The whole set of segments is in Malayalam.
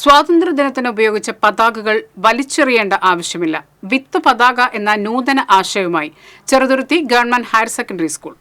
സ്വാതന്ത്ര്യദിനത്തിന് ഉപയോഗിച്ച പതാകകൾ വലിച്ചെറിയേണ്ട ആവശ്യമില്ല. വിത്ത് പതാക എന്ന നൂതന ആശയവുമായി Cheruthuruthy government higher secondary school.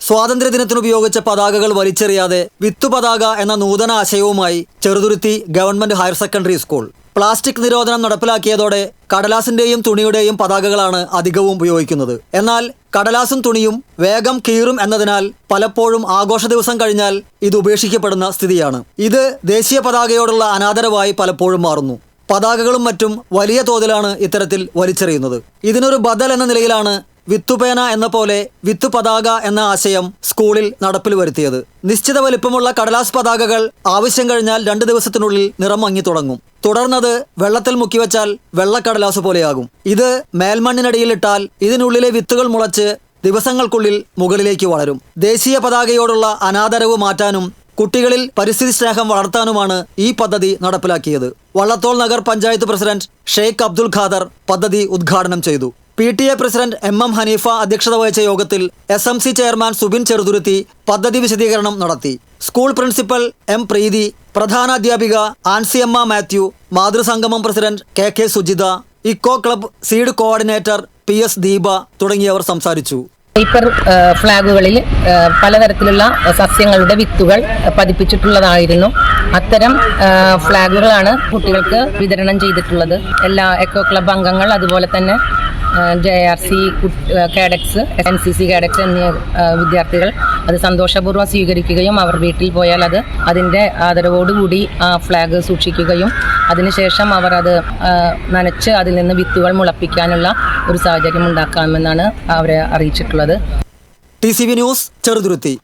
സ്വാതന്ത്ര്യദിനത്തിന് ഉപയോഗിച്ച പതാകകൾ വലിച്ചെറിയാതെ വിത്തു പതാക എന്ന നൂതന ആശയവുമായി Cheruthuruthy government higher secondary school. Plastic നിരോധനം നടപ്പിലാക്കിയതോടെ കടലാസിന്റെയും തുണിയുടെയും പതാകകളാണ് അധികവും ഉപയോഗിക്കുന്നത്. എന്നാൽ കടലാസും തുണിയും വേഗം കീറും എന്നതിനാൽ പലപ്പോഴും ആഘോഷ ദിവസം കഴിഞ്ഞാൽ ഇത് ഉപേക്ഷിക്കപ്പെടുന്ന സ്ഥിതിയാണ്. ഇത് ദേശീയ പതാകയോടുള്ള അനാദരവായി പലപ്പോഴും മാറുന്നു. പതാകകളും മറ്റും വലിയ തോതിലാണ് ഇത്തരത്തിൽ വലിച്ചെറിയുന്നത്. ഇതിനൊരു ബദൽ എന്ന നിലയിലാണ് വിത്തുപേന എന്ന പോലെ വിത്തു പതാക എന്ന ആശയം സ്കൂളിൽ നടപ്പിൽ വരുത്തിയത്. നിശ്ചിത വലിപ്പമുള്ള കടലാസ് പതാകകൾ ആവശ്യം കഴിഞ്ഞാൽ രണ്ട് ദിവസത്തിനുള്ളിൽ നിറം മങ്ങി തുടങ്ങും. തുടർന്നത് വെള്ളത്തിൽ മുക്കിവെച്ചാൽ വെള്ളക്കടലാസ് പോലെയാകും. ഇത് മേൽമണ്ണിനടിയിലിട്ടാൽ ഇതിനുള്ളിലെ വിത്തുകൾ മുളച്ച് ദിവസങ്ങൾക്കുള്ളിൽ മുകളിലേക്ക് വളരും. ദേശീയ പതാകയോടുള്ള അനാദരവ് മാറ്റാനും കുട്ടികളിൽ പരിസ്ഥിതി സ്നേഹം വളർത്താനുമാണ് ഈ പദ്ധതി നടപ്പിലാക്കിയത്. വള്ളത്തോൾ നഗർ പഞ്ചായത്ത് പ്രസിഡന്റ് ഷെയ്ഖ് അബ്ദുൽ ഖാദർ പദ്ധതി ഉദ്ഘാടനം ചെയ്തു. P T A president M M Haneefa അധ്യക്ഷത വഹിച്ച യോഗത്തിൽ S M C chairman Subin Cheruthuruthy പദ്ധതി വിശദീകരണം നടത്തി. സ്കൂൾ പ്രിൻസിപ്പൽ എം പ്രീതി പ്രധാന അധ്യാപിക Ansiyamma Mathew മാതൃസംഗമം president K K Sujitha eco club seed coordinator P S Deepa തുടങ്ങിയവർ സംസാരിച്ചു. പേപ്പർ ഫ്ലാഗുകളിൽ പലതരത്തിലുള്ള സസ്യങ്ങളുടെ വിത്തുകൾ പതിപ്പിച്ചിട്ടുള്ളതായിരുന്നു. അത്തരം ഫ്ലാഗുകളാണ് കുട്ടികൾക്ക് വിതരണം ചെയ്തിട്ടുള്ളത്. എല്ലാ എക്കോ ക്ലബ് അംഗങ്ങൾ അതുപോലെ തന്നെ J R C cadets N C C cadets എന്നീ വിദ്യാർത്ഥികൾ അത് സന്തോഷപൂർവം സ്വീകരിക്കുകയും അവർ വീട്ടിൽ പോയാൽ അത് അതിന്റെ ആദരവോടുകൂടി ആ ഫ്ലാഗ് സൂക്ഷിക്കുകയും അതിനുശേഷം അവർ അത് നനച്ച് അതിൽ നിന്ന് വിത്തുകൾ മുളപ്പിക്കാനുള്ള ഒരു സാഹചര്യം ഉണ്ടാക്കാമെന്നാണ് അവരെ അറിയിച്ചിട്ടുള്ളത്. T C V news Cheruthuruthy.